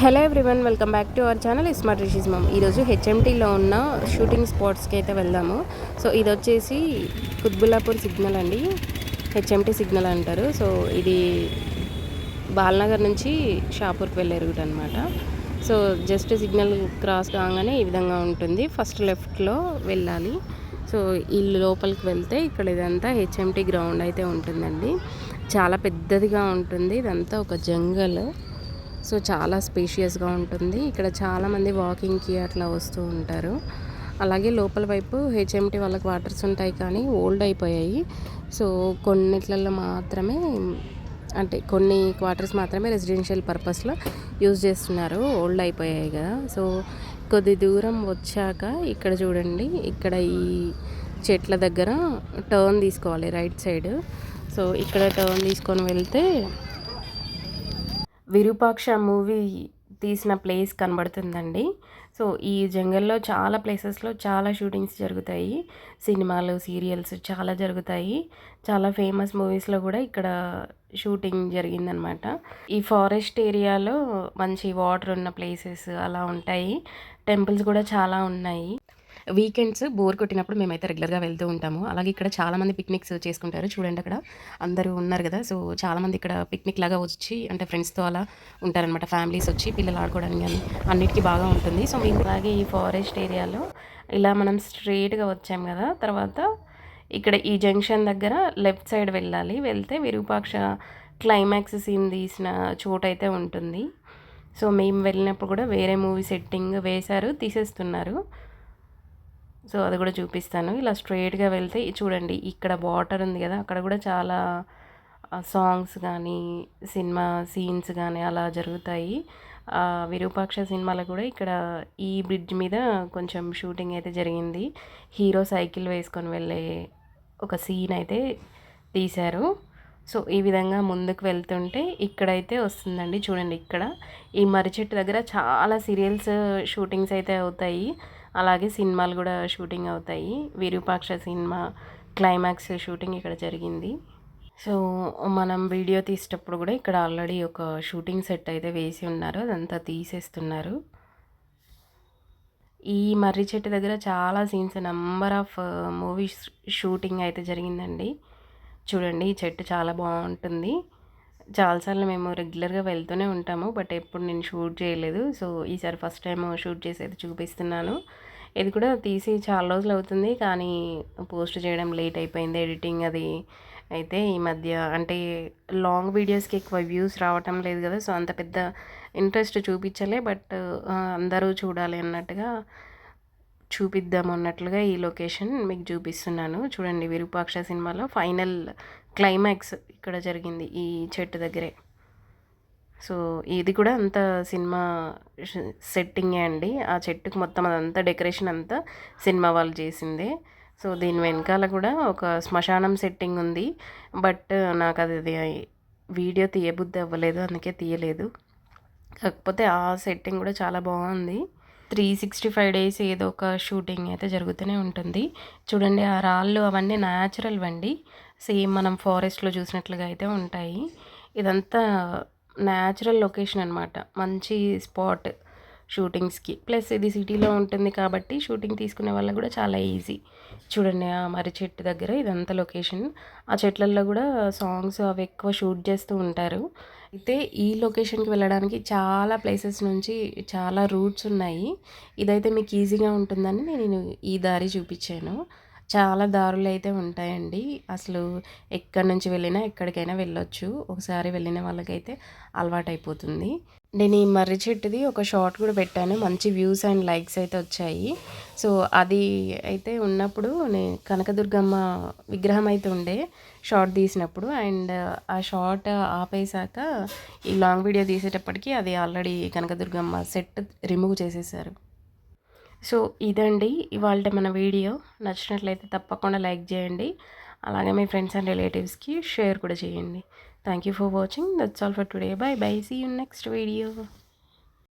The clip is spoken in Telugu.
Hello everyone welcome back to our channel smart Rishi's mom. ఈరోజు హెచ్ఎంటీలో ఉన్న షూటింగ్ స్పాట్స్కి అయితే వెళ్దాము. సో ఇది వచ్చేసి కుత్బుల్లాపూర్ సిగ్నల్ అండి. హెచ్ఎంటీ సిగ్నల్ అంటారు. సో ఇది బాల్నగర్ నుంచి షాపూర్కి వెళ్ళే రూట్ అనమాట సో జస్ట్ సిగ్నల్ క్రాస్ కాగానే ఈ విధంగా ఉంటుంది. ఫస్ట్ లెఫ్ట్లో వెళ్ళాలి. సో ఈ లోపలికి వెళ్తే ఇక్కడ ఇదంతా హెచ్ఎంటీ గ్రౌండ్ అయితే ఉంటుందండి. చాలా పెద్దదిగా ఉంటుంది. ఇదంతా ఒక జంగల్. సో చాలా స్పేషియస్గా ఉంటుంది. ఇక్కడ చాలామంది వాకింగ్కి అట్లా వస్తూ ఉంటారు. అలాగే లోపల వైపు హెచ్ఎంటీ వాళ్ళకి వాటర్స్ ఉంటాయి కానీ ఓల్డ్ అయిపోయాయి. సో కొన్నిట్లలో మాత్రమే అంటే కొన్ని క్వార్టర్స్ మాత్రమే రెసిడెన్షియల్ పర్పస్లో యూజ్ చేస్తున్నారు. ఓల్డ్ అయిపోయాయి కదా. సో కొద్ది దూరం వచ్చాక ఇక్కడ చూడండి ఇక్కడ ఈ చెట్ల దగ్గర టర్న్ తీసుకోవాలి రైట్ సైడ్. సో ఇక్కడ టర్న్ తీసుకొని వెళ్తే విరూపాక్ష మూవీ తీసిన ప్లేస్ కనబడుతుందండి. సో ఈ జంగల్లో చాలా ప్లేసెస్లో చాలా షూటింగ్స్ జరుగుతాయి. సినిమాలు సీరియల్స్ చాలా జరుగుతాయి. చాలా ఫేమస్ మూవీస్లో కూడా ఇక్కడ షూటింగ్ జరిగిందనమాట. ఈ ఫారెస్ట్ ఏరియాలో మంచి వాటర్ ఉన్న ప్లేసెస్ అలా ఉంటాయి. టెంపుల్స్ కూడా చాలా ఉన్నాయి. వీకెండ్స్ బోర్ కొట్టినప్పుడు మేమైతే రెగ్యులర్గా వెళ్తూ ఉంటాము. అలాగే ఇక్కడ చాలామంది పిక్నిక్స్ చేసుకుంటారు. చూడండి అక్కడ అందరూ ఉన్నారు కదా. సో చాలామంది ఇక్కడ పిక్నిక్ లాగా వచ్చి అంటే ఫ్రెండ్స్తో అలా ఉంటారనమాట ఫ్యామిలీస్ వచ్చి పిల్లలు ఆడుకోవడానికి కానీ అన్నిటికీ బాగా ఉంటుంది. సో మేము అలాగే ఈ ఫారెస్ట్ ఏరియాలో ఇలా మనం స్ట్రేట్గా వచ్చాం కదా. తర్వాత ఇక్కడ ఈ జంక్షన్ దగ్గర లెఫ్ట్ సైడ్ వెళ్ళాలి. వెళ్తే విరూపాక్ష క్లైమాక్స్ సీన్ తీసిన చోటు అయితే ఉంటుంది. సో మేము వెళ్ళినప్పుడు కూడా వేరే మూవీ సెట్టింగ్ వేశారు తీసేస్తున్నారు. సో అది కూడా చూపిస్తాను. ఇలా స్ట్రైట్గా వెళ్తే చూడండి ఇక్కడ వాటర్ ఉంది కదా అక్కడ కూడా చాలా సాంగ్స్ కానీ సినిమా సీన్స్ కానీ అలా జరుగుతాయి. విరూపాక్ష సినిమాలో కూడా ఇక్కడ ఈ బ్రిడ్జ్ మీద కొంచెం షూటింగ్ అయితే జరిగింది. హీరో సైకిల్ వేసుకొని వెళ్ళే ఒక సీన్ అయితే తీశారు. సో ఈ విధంగా ముందుకు వెళ్తుంటే ఇక్కడైతే వస్తుందండి చూడండి ఇక్కడ. ఈ మర్రి చెట్టు దగ్గర చాలా సీరియల్స్ షూటింగ్స్ అయితే అవుతాయి. అలాగే సినిమాలు కూడా షూటింగ్ అవుతాయి. విరూపాక్ష సినిమా క్లైమాక్స్ షూటింగ్ ఇక్కడ జరిగింది. సో మనం వీడియో తీసేటప్పుడు కూడా ఇక్కడ ఆల్రెడీ ఒక షూటింగ్ సెట్ అయితే వేసి ఉన్నారు. అదంతా తీసేస్తున్నారు. ఈ మర్రి చెట్టు దగ్గర చాలా scenes number of movies shooting అయితే జరిగిందండి. చూడండి ఈ చెట్టు చాలా బాగుంటుంది. చాలాసార్లు మేము రెగ్యులర్గా వెళ్తూనే ఉంటాము బట్ ఎప్పుడు నేను షూట్ చేయలేదు. సో ఈసారి ఫస్ట్ టైం షూట్ చేసేది చూపిస్తున్నాను. ఇది కూడా తీసి చాలా రోజులు అవుతుంది. కానీ పోస్ట్ చేయడం లేట్ అయిపోయింది ఎడిటింగ్ అది. అయితే ఈ మధ్య అంటే లాంగ్ వీడియోస్కి ఎక్కువ వ్యూస్ రావటం లేదు కదా సో అంత పెద్ద ఇంట్రెస్ట్ చూపించలే. బట్ అందరూ చూడాలి అన్నట్టుగా చూపిద్దాం అన్నట్లుగా ఈ లొకేషన్ మీకు చూపిస్తున్నాను. చూడండి విరూపాక్ష సినిమాలో ఫైనల్ క్లైమాక్స్ ఇక్కడ జరిగింది ఈ చెట్టు దగ్గరే. సో ఇది కూడా అంత సినిమా సెట్టింగే అండి. ఆ చెట్టుకు మొత్తం అదంతా డెకరేషన్ అంతా సినిమా వాళ్ళు చేసిందే. సో దీని వెనకాల కూడా ఒక శ్మశానం సెట్టింగ్ ఉంది. బట్ నాకు అది వీడియో తీయబుద్ధి అవ్వలేదు అందుకే తీయలేదు. కాకపోతే ఆ సెట్టింగ్ కూడా చాలా బాగుంది. త్రీ సిక్స్టీ ఫైవ్ డేస్ ఏదో ఒక షూటింగ్ అయితే జరుగుతూనే ఉంటుంది. చూడండి ఆ రాళ్ళు అవన్నీ న్యాచురల్ వండి సేమ్ మనం ఫారెస్ట్లో చూసినట్లుగా అయితే ఉంటాయి. ఇదంతా న్యాచురల్ లొకేషన్ అనమాట మంచి స్పాట్ షూటింగ్స్కి. ప్లస్ ఇది సిటీలో ఉంటుంది కాబట్టి షూటింగ్ తీసుకునే వాళ్ళకి కూడా చాలా ఈజీ. చూడండి ఆ మర్రి చెట్టు దగ్గర ఇదంతా లొకేషన్. ఆ చెట్లల్లో కూడా సాంగ్స్ అవి ఎక్కువ షూట్ చేస్తూ ఉంటారు. అయితే ఈ లొకేషన్కి వెళ్ళడానికి చాలా ప్లేసెస్ నుంచి చాలా రూట్స్ ఉన్నాయి. ఇదైతే మీకు ఈజీగా ఉంటుందని నేను ఈ దారి చూపించాను. చాలా దారులు అయితే ఉంటాయండి. అసలు ఎక్కడి నుంచి వెళ్ళినా ఎక్కడికైనా వెళ్ళొచ్చు. ఒకసారి వెళ్ళిన వాళ్ళకైతే అలవాటు అయిపోతుంది నేను ఈ మర్రి చెట్టుది ఒక షార్ట్ కూడా పెట్టాను. మంచి వ్యూస్ అండ్ లైక్స్ అయితే వచ్చాయి. సో అది అయితే ఉన్నప్పుడు నేను కనకదుర్గమ్మ విగ్రహం అయితే ఉండే షార్ట్ తీసినప్పుడు అండ్ ఆ షార్ట్ ఆపేశాక ఈ లాంగ్ వీడియో తీసేటప్పటికి అది ఆల్రెడీ కనకదుర్గమ్మ సెట్ రిమూవ్ చేసేసారు. సో ఇదండి ఇవాళ మన వీడియో. నచ్చినట్లయితే తప్పకుండా లైక్ చేయండి. అలాగే మీ ఫ్రెండ్స్ అండ్ రిలేటివ్స్కి షేర్ కూడా చేయండి. Thank you for watching. That's all for today. Bye bye. See you next video.